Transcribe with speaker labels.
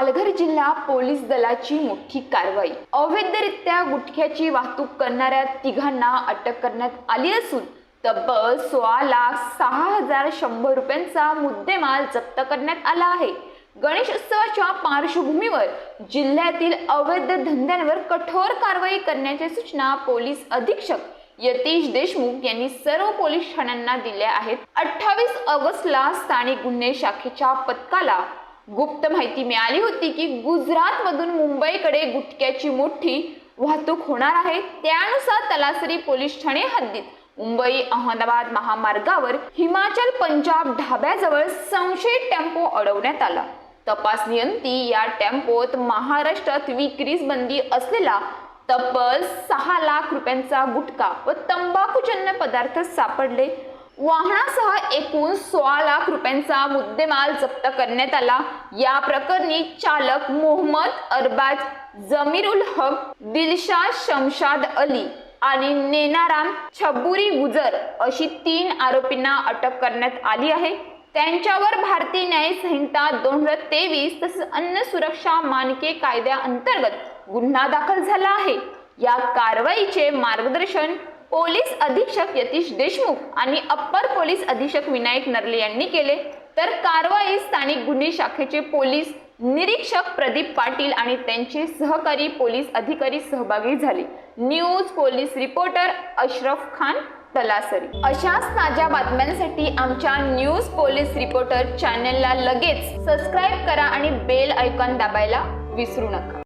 Speaker 1: पालघर जिल्हा पोलीस दलाची मोठी कारवाई. अवैधरित्या गुटख्याची वाहतूक करणाऱ्या तिघांना अटक करण्यात आली असून तब्बल सोळा लाख सहा हजार शंभर रुपयांचा मुद्देमाल जप्त करण्यात आला आहे. गणेश उत्सवाच्या पार्श्वभूमीवर जिल्ह्यातील अवैध धंद्यांवर कठोर कारवाई करण्याच्या सूचना पोलीस अधीक्षक यतीश देशमुख यांनी सर्व पोलीस ठाण्यांना दिल्या आहेत. अठ्ठावीस ऑगस्टला स्थानिक गुन्हे शाखेच्या पथकाला गुप्त माहिती मिळाली होती की गुजरातमधून मुंबईकडे गुटख्याची मोठी वाहतूक होणार आहे. त्यानुसार तलासरी पोलीस ठाणे हद्दीत मुंबई अहमदाबाद महामार्गावर हिमाचल पंजाब ढाब्याजवळ संशयित टेम्पो अडवण्यात आला. तपासणीअंती या टेम्पोत महाराष्ट्रात विक्रीस बंदी असलेला तब्बल सहा लाख रुपयांचा गुटखा व तंबाखूजन्य पदार्थ सापडले. वाहनासह एकूण सोळा लाख रुपयांचा मुद्देमाल जप्त करण्यात आला. या प्रकरणी चालक मोहम्मद अरबाज जमीरुल हक दिलशा शमशाद अली आणि नेनाराम छबुरी गुजर अशी तीन आरोपींना अटक करण्यात आली आहे. त्यांच्यावर भारतीय न्याय संहिता दोन हजार तेवीस तसेच अन्न सुरक्षा मानके कायद्याअंतर्गत गुन्हा दाखल झाला आहे. या कारवाईचे मार्गदर्शन पोलीस अधीक्षक यतीश देशमुख आणि अप्पर पोलीस अधीक्षक विनायक नरले यांनी केले. तर कारवाई स्थानिक गुन्हे शाखेचे पोलीस निरीक्षक प्रदीप पाटील आणि त्यांचे सहकारी पोलीस अधिकारी सहभागी झाले. News police reporter Ashraf Khan Talasari. अशाच ताज्या बातम्यांसाठी आमच्या न्यूज पोलीस रिपोर्टर चॅनलला लगेच सबस्क्राईब करा आणि बेल ऐकॉन दाबायला विसरू नका.